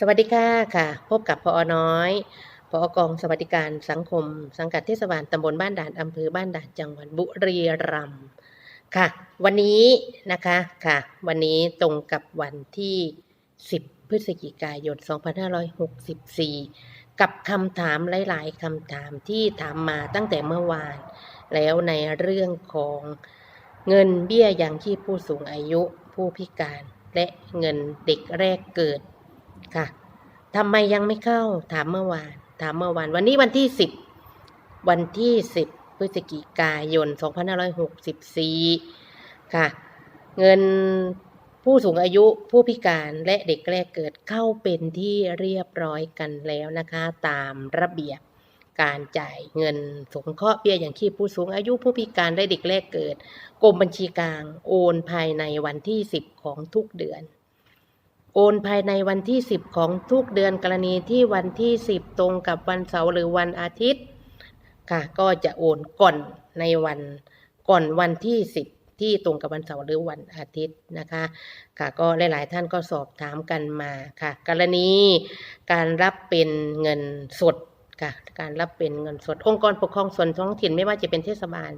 สวัสดีค่ะค่ะ พบกับพอน้อยพอกองสวัสดิการสังคม สังกัดเทศบาลตำบลบ้านด่านอำเภอบ้านด่านจังหวัดบุรีรัมย์ค่ะ วันนี้นะคะค่ะ วันนี้ตรงกับวันที่ 10 พฤศจิกายน 2564 กับคำถามหลาย ๆคำถามที่ถามมาตั้งแต่เมื่อวาน แล้วในเรื่องของเงินเบี้ยยังชีพผู้สูงอายุผู้พิการ และเงินเด็กแรกเกิด ค่ะทำไมยังไม่เข้า ถามเมื่อวาน ถามเมื่อวาน วันนี้วันที่สิบวันที่สิบพฤศจิกายน2564ค่ะ เงินผู้สูงอายุผู้พิการและเด็กแรกเกิดเข้าเป็นที่เรียบร้อยกันแล้วนะคะ ตามระเบียบการจ่ายเงินสงเคราะห์เบี้ยอย่างชีพผู้สูงอายุผู้พิการและเด็กแรกเกิดกรมบัญชีกลางโอนภายในวันที่ 10 ของทุกเดือน โอนภายในวันที่ 10 ของทุกเดือนกรณีที่วันที่ 10 ตรงกับวันเสาร์หรือวันอาทิตย์ค่ะก็จะโอนก่อนในวันก่อนวันที่ 10 ที่ตรงกับวันเสาร์หรือวันอาทิตย์นะคะค่ะก็หลาย ๆ ท่านก็สอบถามกันมาค่ะ กรณีการรับเป็นเงินสดค่ะการรับเป็นเงินสดองค์กรปกครองส่วนท้องถิ่นไม่ว่าจะเป็นเทศบาล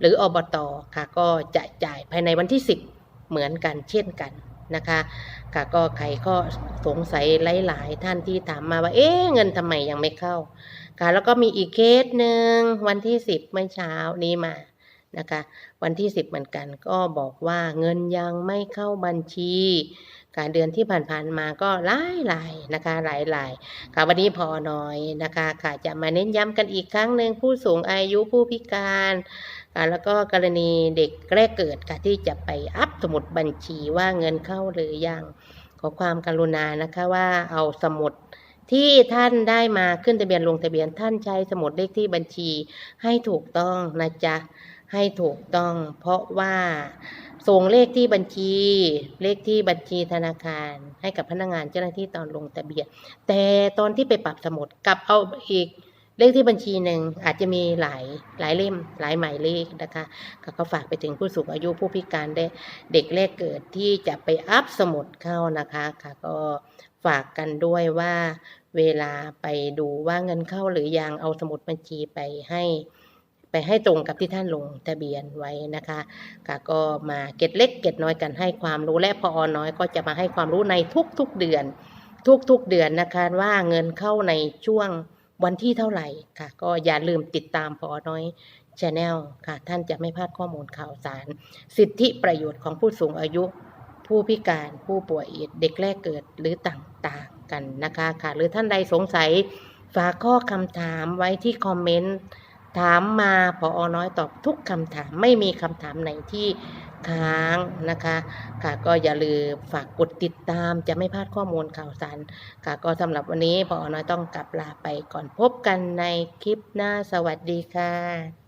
หรืออบตค่ะก็จะจ่ายภายในวันที่ 10 เหมือนกันเช่นกัน นะคะกะก็ใครก็สงสัยหลาย ๆ ท่านที่ถามมาว่า เอ๊ะเงินทำไมยังไม่เข้าค่ะแล้วก็มีอีกเคสหนึ่งวันที่สิบเมื่อเช้านี้มานะคะ วันที่สิบเหมือนกันก็บอกว่าเงินยังไม่เข้าบัญชี การเดือนที่ผ่านๆมาก็หลายหลายๆนะคะหลายหลายๆค่ะวันนี้พอน้อยนะคะค่ะจะมาเน้นย้ำกันอีกครั้งหนึ่งผู้สูงอายุผู้พิการค่ะแล้วก็กรณีเด็กแรกเกิดค่ะที่จะไปอัพสมุดบัญชีว่าเงินเข้าหรือยังขอความกรุณานะคะว่าเอาสมุดที่ท่านได้มาขึ้นทะเบียนลงทะเบียนท่านใช้สมุดเลขที่บัญชีให้ถูกต้องนะจ๊ะ ให้ถูกต้อง เพราะว่าส่งเลขที่บัญชี เลขที่บัญชีธนาคาร ให้กับพนักงานเจ้าหน้าที่ตอนลงทะเบียนแต่ตอนที่ไปปรับสมุดกลับเอาอีกเลขที่บัญชีหนึ่งอาจจะมีหลายหลายเล่มหลายหมายเลขนะคะก็ก็ฝากไปถึงผู้สูงอายุผู้พิการได้เด็กแรกเกิดที่จะไปอัพสมุดเข้านะคะค่ะก็ฝากกันด้วยว่าเวลาไปดูว่าเงินเข้าหรือยังเอาสมุดบัญชีไปให้ ไปให้ตรงกับที่ท่านลงทะเบียนไว้นะคะค่ะก็มาเก็ดเล็กเก็ดน้อยกันให้ความรู้และพออน้อยก็จะมาให้ความรู้ในทุกๆเดือน ทุกๆเดือนนะคะว่าเงินเข้าในช่วงวันที่เท่าไหร่ค่ะ ก็อย่าลืมติดตามพอน้อยชาแนลค่ะ ท่านจะไม่พลาดข้อมูลข่าวสาร สิทธิประโยชน์ของผู้สูงอายุ ผู้พิการผู้ป่วยเด็กแรกเกิดหรือต่างๆกันนะคะค่ะ หรือท่านใดสงสัยฝากข้อคำถามไว้ที่คอมเมนต์ ถามมาพออน้อยตอบทุกคำถามไม่มีคำถามไหนที่ค้างนะคะค่ะก็อย่าลืมฝากกดติดตามจะไม่พลาดข้อมูลข่าวสารค่ะก็สำหรับวันนี้พออน้อยต้องกลับลาไปก่อนพบกันในคลิปหน้าสวัสดีค่ะ